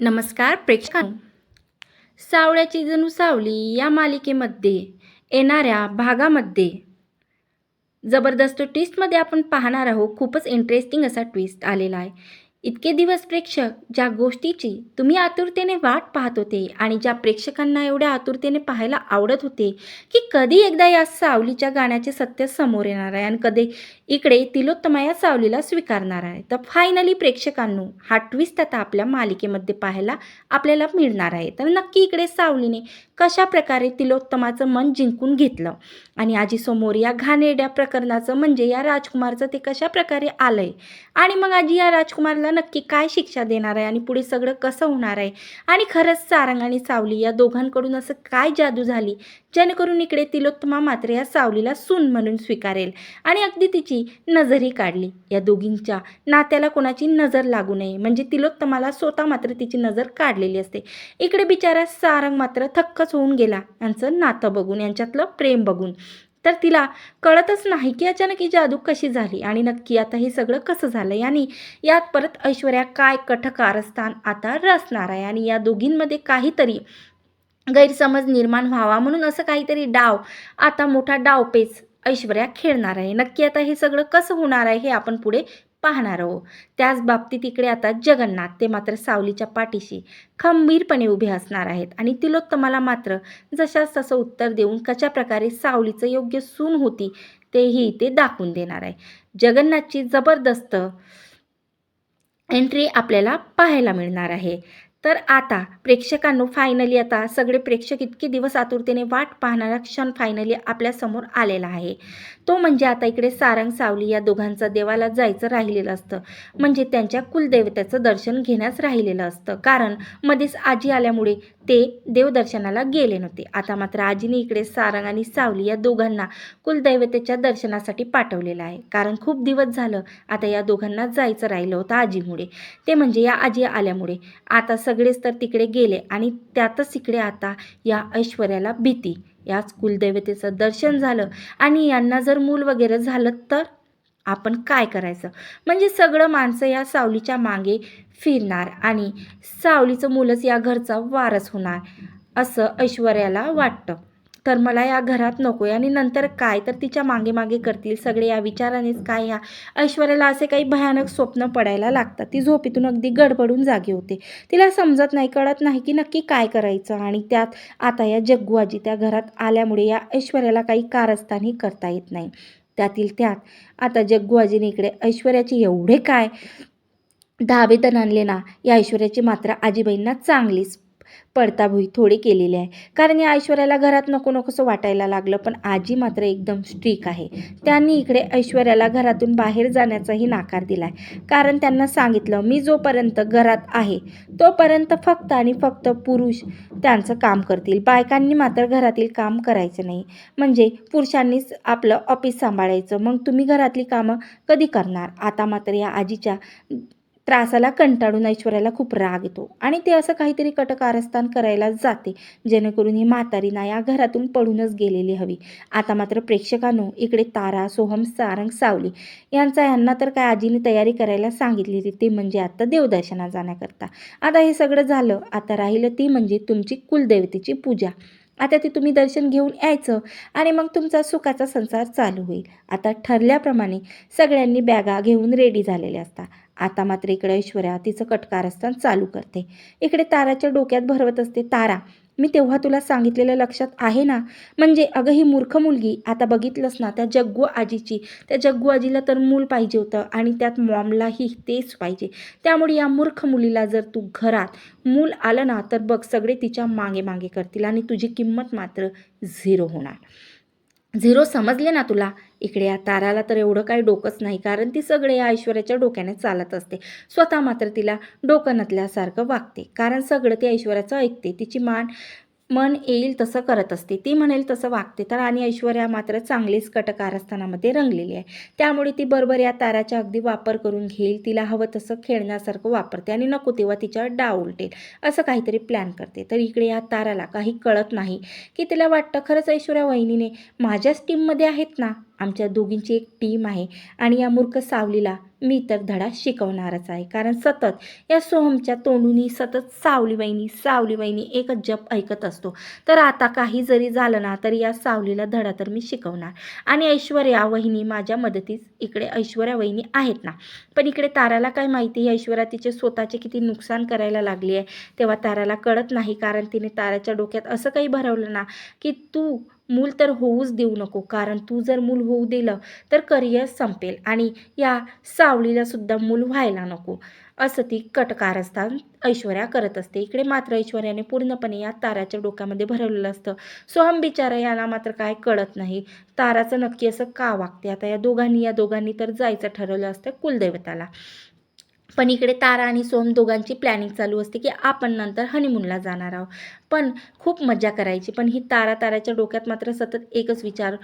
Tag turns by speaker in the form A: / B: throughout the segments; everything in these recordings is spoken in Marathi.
A: नमस्कार प्रेक्षकांनो. सावळ्याची जणू सावली या मालिकेमध्ये येणाऱ्या भागामध्ये. जबरदस्त ट्विस्टमध्ये आपण पाहणार आहोत खूपच इंटरेस्टिंग असा ट्विस्ट आलेला आहे. इतके दिवस प्रेक्षक ज्या गोष्टीची तुम्ही आतुरतेने वाट पाहत होते आणि ज्या प्रेक्षकांना एवढ्या आतुरतेने पाहायला आवडत होते की कधी एकदा या सावलीच्या गाण्याचे सत्य समोर येणार आहे आणि कधी इकडे तिलोत्तमा या सावलीला स्वीकारणार आहे. तर फायनली प्रेक्षकांनो हा ट्विस्ट आता आपल्या मालिकेमध्ये पाहायला आपल्याला मिळणार आहे. तर नक्की इकडे सावलीने कशा प्रकारे तिलोत्तमाचं मन जिंकून घेतलं? आणि आजीसमोर या घाणेरड्या प्रकरणाचं म्हणजे या राजकुमारचं ते कशा प्रकारे आलं आहे आणि मग आजी या राजकुमारला नक्की काय शिक्षा देणार आहे? आणि पुढे सगळं कसं होणार आहे? आणि खरंच सारंग आणि सावली या दोघांकडून असं काय जादू झाली? जेणेकरून इकडे तिलोत्तमा मात्र या सावलीला सून म्हणून स्वीकारेल. आणि अगदी तिची नजरही काढली. या दोघींच्या नात्याला कोणाची नजर लागू नये. म्हणजे तिलोत्तमाला स्वतः मात्र तिची नजर काढलेली असते. इकडे बिचारा सारंग मात्र थक्कच होऊन गेला. यांचं नातं बघून यांच्यातलं प्रेम बघून. तर तिला कळतच नाही की अचानक ही जादू कशी झाली आणि नक्की आता हे सगळं कसं झालं? आणि यात परत ऐश्वर्या काय कठकारस्थान आता रचणार आहे? आणि या दोघींमध्ये काहीतरी गैरसमज निर्माण व्हावा म्हणून असं काहीतरी डाव आता मोठा डावपेच ऐश्वर्या खेळणार आहे. नक्की आता हे सगळं कसं होणार आहे हे आपण पुढे पाहणार आहोत. त्याच बाबतीत इकडे आता जगन्नाथ ते मात्र सावलीच्या पाठीशी खंबीरपणे उभे असणार आहेत. आणि तिलोत्तमाला मात्र जशाच तसं उत्तर देऊन कशा प्रकारे सावलीचं योग्य सून होती तेही ते दाखवून देणार आहे. जगन्नाथची जबरदस्त एंट्री आपल्याला पाहायला मिळणार आहे. तर आता प्रेक्षकांनो फायनली आता सगळे प्रेक्षक इतके दिवस आतुरतेने वाट पाहणारा क्षण फायनली आपल्यासमोर आलेला आहे. तो म्हणजे आता इकडे सारंग सावली या दोघांचं देवाला जायचं राहिलेलं असतं. म्हणजे त्यांच्या कुलदेवतेचं दर्शन घेण्यास राहिलेलं असतं. कारण मध्येच आजी आल्यामुळे ते देवदर्शनाला गेले नव्हते. आता मात्र आजीने इकडे सारंग आणि सावली या दोघांना कुलदैवतेच्या दर्शनासाठी पाठवलेलं आहे. कारण खूप दिवस झालं आता या दोघांना जायचं राहिलं होतं आजीमुळे. ते म्हणजे या आजी आल्यामुळे. आता सगळेच तर तिकडे गेले आणि त्यातच इकडे आता या ऐश्वर्याला भीती. याच कुलदैवतेचं दर्शन झालं आणि यांना जर मूल वगैरे झालं तर? आपण काय करायचं? म्हणजे सगळं माणसं या सावलीच्या मागे फिरणार आणि सावलीचं मुलंच या घरचा वारस होणार असं ऐश्वर्याला वाटतं. तर मला या घरात नको आहे आणि नंतर काय? तर तिच्यामागे मागे करतील सगळे या विचारानेच काय या? ऐश्वर्याला असे काही भयानक स्वप्न पडायला लागतात. ती झोपेतून अगदी गडबडून जागी होते. तिला समजत नाही कळत नाही की नक्की काय करायचं आणि त्यात आता या जग्गुआजी त्या घरात आल्यामुळे या ऐश्वर्याला काही कारस्थानही करता येत नाही. त्यातील त्यात आता जग्गूआजीने इकडे ऐश्वर्याचे एवढे काय दहावे तर आणले ना या ऐश्वर्याची मात्र आजीबाईंना चांगलीच. पडताभुई थोडी केलेली आहे. कारण या ऐश्वर्याला घरात नको नकोसं वाटायला लागलं पण आजी मात्र एकदम स्ट्रिक आहे. त्यांनी इकडे ऐश्वर्याला घरातून बाहेर जाण्याचाही नाकार दिला आहे कारण त्यांना सांगितलं मी जोपर्यंत घरात आहे तोपर्यंत फक्त आणि फक्त पुरुष त्यांचं काम करतील. बायकांनी मात्र घरातील काम करायचं नाही. म्हणजे पुरुषांनीच आपलं ऑफिस सांभाळायचं. मग तुम्ही घरातली कामं कधी करणार? आता मात्र या आजीच्या त्रासाला कंटाळून ऐश्वर्याला खूप राग येतो. आणि ते असं काहीतरी कटकारस्थान करायला जाते. जेणेकरून ही म्हातारी ना या घरातून पडूनच गेलेली हवी. आता मात्र प्रेक्षकांनो इकडे तारा सोहम सारंग सावली यांचा यांना तर काय आजीने तयारी करायला सांगितलेली ती म्हणजे आता देवदर्शना जाण्याकरता. आता हे सगळं झालं आता राहिलं ती म्हणजे तुमची कुलदेवतेची पूजा. आता ते तुम्ही दर्शन घेऊन यायचं आणि मग तुमचा सुखाचा संसार चालू होईल. आता ठरल्याप्रमाणे सगळ्यांनी बॅगा घेऊन रेडी झालेले असतात आता मात्र इकडे ऐश्वर्या तिचं कटकारस्थान चालू करते. इकडे ताराच्या डोक्यात भरवत असते तारा मी तेव्हा तुला सांगितलेलं लक्षात आहे ना? म्हणजे अगं ही मूर्ख मुलगी आता बघितलंस ना त्या जग्गू आजीची. त्या जग्गू आजीला तर मूल पाहिजे होतं आणि त्यात मॉमलाही तेच पाहिजे. त्यामुळे या मूर्ख मुलीला जर तू घरात मूल आलं ना तर बघ सगळे तिच्यामागे मागे करतील आणि तुझी किंमत मात्र झिरो होणार. झिरो समजले ना तुला? इकडे या ताराला तर एवढं काही डोकंच नाही कारण ती सगळे या ऐश्वर्याच्या डोक्याने चालत असते. स्वतः मात्र तिला डोकं नसल्यासारखं वागते कारण सगळं ती ऐश्वर्याचं ऐकते. तिची मान मन येईल तसं करत असते. ती म्हणेल तसं वागते. तर आणि ऐश्वर्या मात्र चांगलीच कटकारस्थानामध्ये रंगलेली आहे. त्यामुळे ती बरोबर या ताराचा अगदी वापर करून घेईल. तिला हवं तसं खेळण्यासारखं वापरते आणि नको तेव्हा तिच्यावर डाव उलटेल. असं काहीतरी प्लॅन करते. तर इकडे या ताराला काही कळत नाही की तिला वाटतं खरंच ऐश्वर्या वहिनीने माझ्याच टीममध्ये आहेत ना? आमच्या दोघींची एक टीम आहे. आणि या मूर्ख सावलीला मी तर धडा शिकवणारच आहे. कारण सतत या सोहमच्या तोंडूनी सतत सावली वहिनी सावली वहिनी एकच जप ऐकत असतो. तर आता काही जरी झालं ना तरी या सावलीला धडा तर मी शिकवणार. आणि ऐश्वर्या वहिनी माझ्या मदतीस इकडे ऐश्वर्या वहिनी आहेत ना. पण इकडे ताराला काय माहिती ऐश्वर्या तिचे स्वतःचे किती नुकसान करायला लागली आहे. तेव्हा ताराला कळत नाही कारण तिने ताराच्या डोक्यात असं काही भरवलं ना की तू मूल तर होऊच देऊ नको. कारण तू जर मूल होऊ दिलं तर करिअर संपेल आणि या सावलीला सुद्धा मूल व्हायला नको. असं ती कटकारस्थान ऐश्वर्या करत असते. इकडे मात्र ऐश्वर्याने पूर्णपणे या ताराच्या डोक्यामध्ये भरवलेलं असतं. सोहम बिचारा याला मात्र काय कळत नाही. ताराचं नक्की असं का वागते? आता या दोघांनी या दोघांनी तर जायचं ठरवलं असतं कुलदैवताला. पण इकडे तारा आणि सोम दोघांची प्लॅनिंग चालू असते की आपण नंतर हनीमूनला जाणार आहोत. पण खूप मजा करायची. पण ही तारा ताराच्या डोक्यात मात्र सतत एकच विचार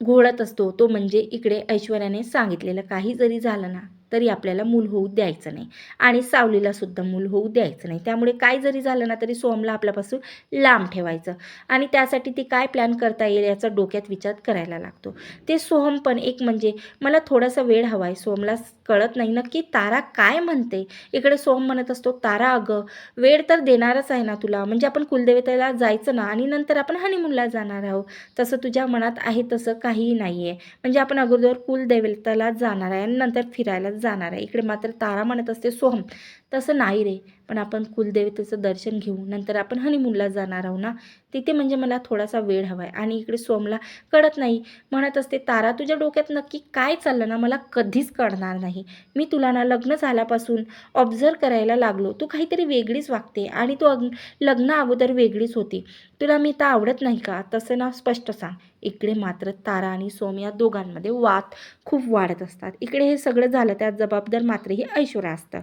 A: घोळत असतो. तो म्हणजे इकडे ऐश्वर्याने सांगितलेलं काही जरी झालं ना तरी आपल्याला मूल होऊ द्यायचं नाही. आणि सावलीला सुद्धा मूल होऊ द्यायचं नाही. त्यामुळे काय जरी झालं ना तरी सोमला आपल्यापासून लांब ठेवायचं. आणि त्यासाठी ती काय प्लॅन करता येईल याचा डोक्यात विचार करायला लागतो. ते सोहम पण एक म्हणजे मला थोडासा वेळ हवा आहे सोमला कळत नाही नक्की तारा काय म्हणते? इकडे सोहम म्हणत असतो तारा अगं वेळ तर देणारच आहे ना तुला. म्हणजे आपण कुलदेवतेला जायचं ना आणि नंतर आपण हनीमूनला जाणार आहोत. तसं तुझ्या मनात आहे तसं काहीही नाही आहे म्हणजे आपण अगोदर कुलदेवतेला जाणार आहे आणि नंतर फिरायला जाणार आहे. इकडे मात्र तारा म्हणत असते सोहम. तसं नाही रे. पण आपण कुलदेवतेचं दर्शन घेऊ. नंतर आपण हनीमूनला जाणार आहोत ना? तिथे म्हणजे मला थोडासा वेळ हवा आहे आणि इकडे सोमला कळत नाही. म्हणत असते तारा तुझ्या डोक्यात नक्की काय चाललं ना? मला कधीच कळणार नाही. मी तुला ना लग्न झाल्यापासून ऑब्झर्व करायला लागलो. तू काहीतरी वेगळीच वागते आणि तू अग लग्न अगोदर वेगळीच होती. तुला मी तर आवडत नाही का? तसं ना स्पष्ट सांग. इकडे मात्र तारा आणि सोम या दोघांमध्ये वाद खूप वाढत असतात. इकडे हे सगळं झालं त्यात जबाबदार मात्र ही ऐश्वर्या असतं.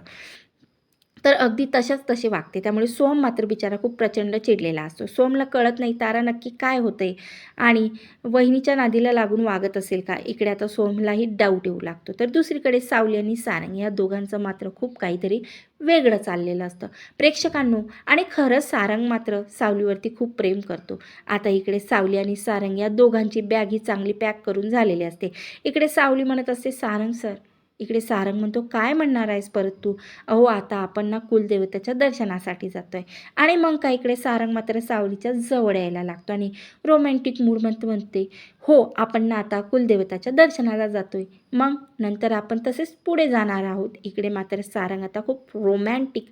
A: तर अगदी तशाच तसे वागते. त्यामुळे सोम मात्र बिचारा खूप प्रचंड चिडलेला असतो. सोमला कळत नाही तारा नक्की काय होते आणि वहिनीच्या नादीला लागून वागत असेल का? इकडे आता सोमलाही डाऊट येऊ लागतो. तर दुसरीकडे सावली आणि सारंग या दोघांचं मात्र खूप काहीतरी वेगळं चाललेलं असतं. प्रेक्षकांनो आणि खरंच सारंग मात्र सावलीवरती खूप प्रेम करतो. आता इकडे सावली आणि सारंग या दोघांची बॅग ही चांगली पॅक करून झालेली असते. इकडे सावली म्हणत असते सारंग सर इकडे सारंग म्हणतो काय म्हणणार आहेस परत तू? अहो आता आपण ना कुलदेवतेच्या दर्शनासाठी जातो आहे आणि मग काय इकडे सारंग मात्र सावलीच्या जवळ यायला लागतो आणि रोमॅन्टिक मूड म्हणते हो आपण ना आता कुलदेवताच्या दर्शनाला जातो आहे मग नंतर आपण तसेच पुढे जाणार आहोत. इकडे मात्र सारंग आता खूप रोमॅन्टिक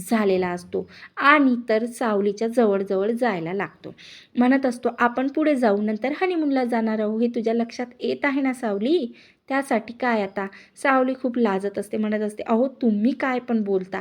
A: झालेला असतो आणि तर सावलीच्या जवळजवळ जायला लागतो. म्हणत असतो आपण पुढे जाऊ नंतर हनीमूनला जाणार आहोत. हे तुझ्या लक्षात येत आहे ना सावली? त्यासाठी काय आता? सावली खूप लाजत असते म्हणत असते अहो तुम्ही काय पण बोलता.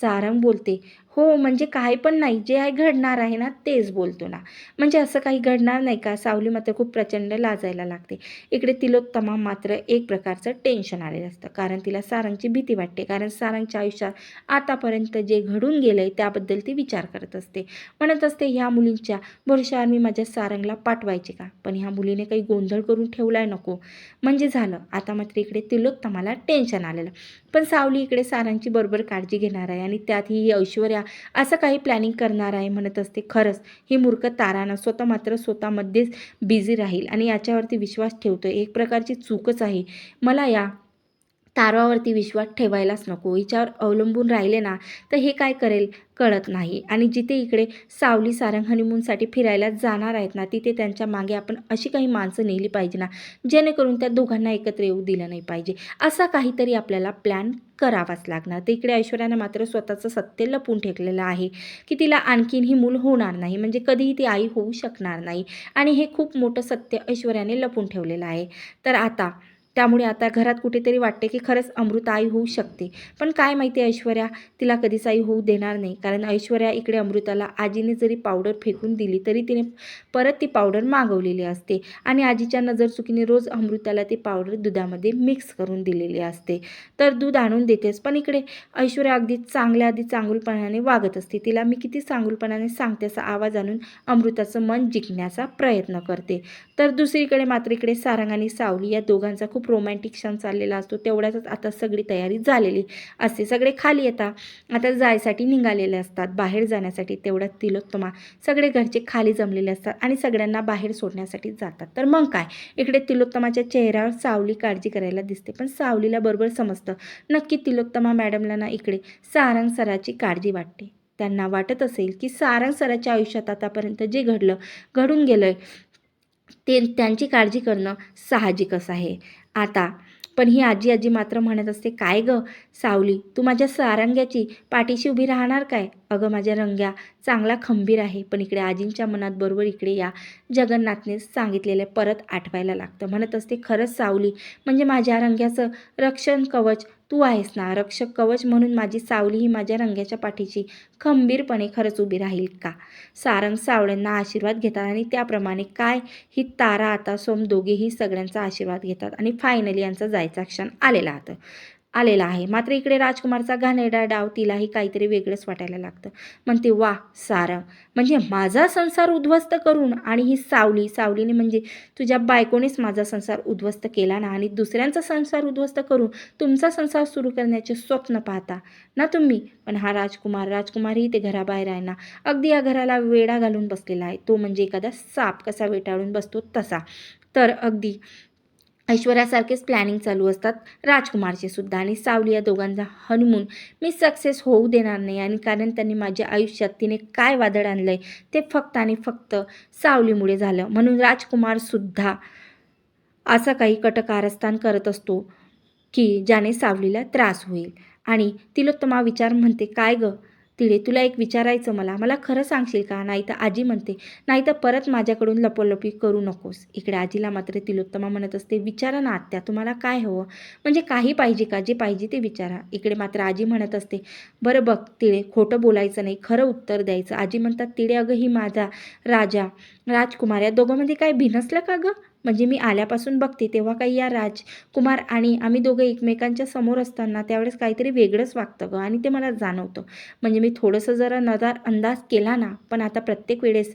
A: सारंग बोलते हो म्हणजे काय पण नाही. जे आहे घडणार आहे ना तेच बोलतो ना. म्हणजे असं काही घडणार नाही का? सावली मात्र खूप प्रचंड लाजायला लागते. इकडे तिलोत्तमा मात्र एक प्रकारचं टेन्शन आलेलं असतं. कारण तिला सारंगची भीती वाटते. कारण सारंगच्या आयुष्यात आतापर्यंत जे घडून गेलं आहे त्याबद्दल ती विचार करत असते. म्हणत असते ह्या मुलींच्या भरोशावर मी माझ्या सारंगला पाठवायचे का? पण ह्या मुलीने काही गोंधळ करून ठेवलाय नको. म्हणजे झालं. आता मात्र इकडे तिलोत्तमाला टेन्शन आलेलं. पण सावली इकडे सारंगची बरोबर काळजी घेणार आहे आणि त्यात ही ऐश्वर्या असं काही प्लॅनिंग करणार आहे म्हणत असते. खरंच ही मूर्ख तारानं स्वतः मात्र स्वतःमध्येच बिझी राहील आणि याच्यावरती विश्वास ठेवतो एक प्रकारची चूकच आहे. मला या तारावरती विश्वास ठेवायलाच नको. हिच्यावर अवलंबून राहिले ना तर हे काय करेल? कळत नाही. आणि जिथे इकडे सावली सारंग हनीमूनसाठी फिरायला जाणार आहेत ना तिथे त्यांच्या मागे आपण अशी काही माणसं नेली पाहिजे ना जेणेकरून त्या दोघांना एकत्र येऊ दिलं नाही पाहिजे. असा काहीतरी आपल्याला प्लॅन करावाच लागणार. तर इकडे ऐश्वर्यानं मात्र स्वतःचं सत्य लपून ठेकलेलं आहे की तिला आणखीन ही मूल होणार नाही. म्हणजे कधीही ती आई होऊ शकणार नाही. आणि हे खूप मोठं सत्य ऐश्वर्याने लपून ठेवलेलं आहे. तर आता त्यामुळे आता घरात कुठेतरी वाटते की खरंच अमृत आई होऊ शकते. पण काय माहिती ऐश्वर्या? तिला कधीच आई होऊ देणार नाही. कारण ऐश्वर्या इकडे अमृताला आजीने जरी पावडर फेकून दिली तरी तिने परत ती पावडर मागवलेली असते. आणि आजीच्या नजर चुकीने रोज अमृताला ती पावडर दुधामध्ये मिक्स करून दिलेली असते. तर दूध आणून देतेस पण इकडे ऐश्वर्या अगदी चांगल्या आधी चांगुलपणाने वागत असते. तिला मी किती चांगुलपणाने सांगते असा आवाज आणून अमृताचं मन जिंकण्याचा प्रयत्न करते. तर दुसरीकडे मात्र इकडे सारंग आणि सावली या दोघांचा खूप खूप रोमॅन्टिक क्षण चाललेला असतो. तेवढ्यातच आता सगळी तयारी झालेली असते. सगळे खाली येतात आता जायसाठी निघालेले असतात. बाहेर जाण्यासाठी तेवढ्यात तिलोत्तमा सगळे घरचे खाली जमलेले असतात आणि सगळ्यांना बाहेर सोडण्यासाठी जातात. तर मग काय? इकडे तिलोत्तमाच्या चेहऱ्यावर सावली काळजी करायला दिसते. पण सावलीला बरोबर समजतं. नक्की तिलोत्तमा मॅडमला ना इकडे सारंग सराची काळजी वाटते. त्यांना वाटत असेल की सारंग सराच्या आयुष्यात आतापर्यंत जे घडलं घडून गेलं ते त्यांची काळजी करणं साहजिकच आहे. आता. पण ही आजी आजी मात्र म्हणत असते काय गं सावली तू माझ्या सारंग्याची पाठीशी उभी राहणार काय? अगं माझ्या रंग्या चांगला खंबीर आहे पण इकडे आजींच्या मनात बरोबर इकडे या जगन्नाथने सांगितलेलं परत आठवायला लागतं. म्हणत असते खरंच सावली म्हणजे माझ्या रंग्याचं रक्षण कवच तू आहेस ना रक्षक कवच म्हणून माझी सावली ही माझ्या रंग्याच्या पाठीशी खंबीरपणे खरंच उभी राहील का? सारंग सावळ्यांना आशीर्वाद घेतात आणि त्याप्रमाणे काय? ही तारा आता सोम दोघेही सगळ्यांचा आशीर्वाद घेतात आणि फायनली यांचा जायचा क्षण आलेला आता आलेला आहे. मात्र इकडे राजकुमारचा घाणेरडा डाव तिलाही काहीतरी वेगळंच वाटायला लागतं. म्हणते वा सारं. म्हणजे माझा संसार उद्ध्वस्त करून आणि ही सावली सावलीने म्हणजे तुझ्या बायकोनेच माझा संसार उद्ध्वस्त केला ना आणि दुसऱ्यांचा संसार उद्ध्वस्त करून तुमचा संसार सुरू करण्याचे स्वप्न पाहता ना तुम्ही? पण हा राजकुमार राजकुमारही ते घराबाहेर आहे ना. अगदी या घराला वेडा घालून बसलेला आहे. तो म्हणजे एखादा साप कसा वेटाळून बसतो तसा. तर अगदी ऐश्वर्यासारखेच प्लॅनिंग चालू असतात. राजकुमारचे सुद्धा आणि सावली या दोघांचा हनुमून मी सक्सेस होऊ देणार नाही आणि कारण त्यांनी माझ्या आयुष्यात तिने काय वादळ आणलं आहे ते फक्त आणि फक्त सावलीमुळे झालं. म्हणून राजकुमारसुद्धा असा काही कटकारस्थान करत असतो की ज्याने सावलीला त्रास होईल. आणि तिलोत्तमा विचार म्हणते काय गं? तिळे तुला एक विचारायचं मला. मला खरं सांगशील का? नाही तर आजी म्हणते नाही तर परत माझ्याकडून लपोलपी करू नकोस. इकडे आजीला मात्र तिलोत्तमा म्हणत असते विचारा ना आत्या तुम्हाला काय हवं? म्हणजे काही पाहिजे का? जे पाहिजे ते विचारा. इकडे मात्र आजी म्हणत असते बरं बघ तिळे खोटं बोलायचं नाही खरं उत्तर द्यायचं. आजी म्हणतात तिळे अगं ही माझा राजा राजकुमार या दोघांमध्ये काय भिनसलं का गं? म्हणजे मी आल्यापासून बघते तेव्हा काही या राजकुमार आणि आम्ही दोघं एकमेकांच्या समोर असताना त्यावेळेस काहीतरी वेगळंच वागतं गं आणि ते मला जाणवतं. म्हणजे मी थोडंसं जरा नदार अंदाज केला ना पण आता प्रत्येक वेळेस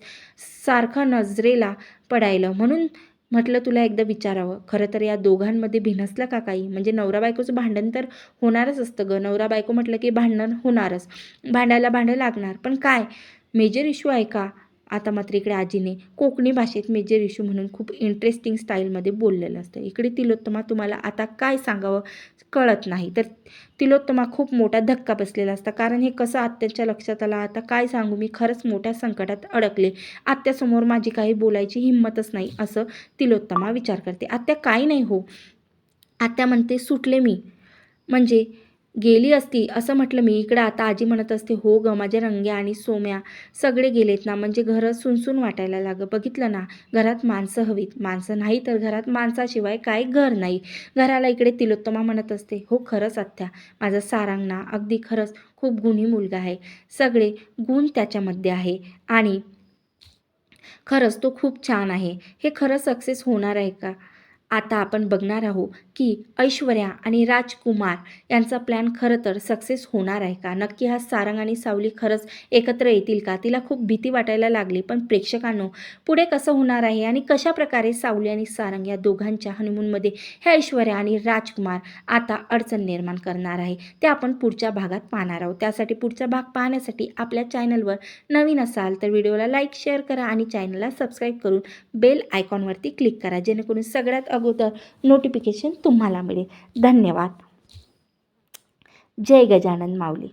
A: सारखं नजरेला पडायलं. म्हणून म्हटलं तुला एकदा विचारावं खरं तर या दोघांमध्ये भिनसलं का काही? म्हणजे नवरा बायकोचं भांडण तर होणारच असतं गं. नवरा बायको म्हटलं की भांडण होणारच. भांडायला भांडं लागणार. पण काय? मेजर इश्यू आहे का? आता मात्र इकडे आजीने कोकणी भाषेत मेजर इशू म्हणून खूप इंटरेस्टिंग स्टाईलमध्ये बोललेलं असतं. इकडे तिलोत्तमा तुम्हाला आता काय सांगावं कळत नाही. तर तिलोत्तमा खूप मोठा धक्का बसलेला असता. कारण हे कसं आत्याच्या लक्षात आलं? आता काय सांगू? मी खरंच मोठ्या संकटात अडकले. आत्यासमोर माझी काही बोलायची हिंमतच नाही असं तिलोत्तमा विचार करते. आत्या काही नाही हो. आत्या म्हणते सुटले मी. म्हणजे गेली असती. असं म्हटलं मी इकडं आता आजी म्हणत असते हो ग माझ्या रंग्या आणि सोम्या सगळे गेलेत ना म्हणजे घरं सुनसून वाटायला लागं बघितलं ना घरात माणसं हवीत. माणसं नाही तर घरात माणसाशिवाय काय घर नाही. घराला इकडे तिलोत्तमा म्हणत असते हो खरंच आत्या माझा सारांग ना अगदी खरंच खूप गुणी मुलगा आहे. सगळे गुण त्याच्यामध्ये आहे आणि खरंच तो खूप छान आहे. हे खरं सक्सेस होणार आहे का? आता आपण बघणार आहोत. की ऐश्वर्या आणि राजकुमार यांचा प्लॅन खरं तर सक्सेस होणार आहे का? नक्की हा सारंग आणि सावली खरंच एकत्र येतील का? तिला खूप भीती वाटायला लागली पण प्रेक्षकांनो पुढे कसं होणार आहे आणि कशा प्रकारे सावली आणि सारंग या दोघांच्या हनीमूनमध्ये हे ऐश्वर्या आणि राजकुमार आता अडचण निर्माण करणार आहे ते आपण पुढच्या भागात पाहणार आहोत. त्यासाठी पुढचा भाग पाहण्यासाठी आपल्या चॅनलवर नवीन असाल तर व्हिडिओला लाईक शेअर करा आणि चॅनलला सबस्क्राईब करून बेल आयकॉनवरती क्लिक करा जेणेकरून सगळ्यात अगोदर नोटिफिकेशन तुम्हाला मिळेल. धन्यवाद. जय गजानन माऊली.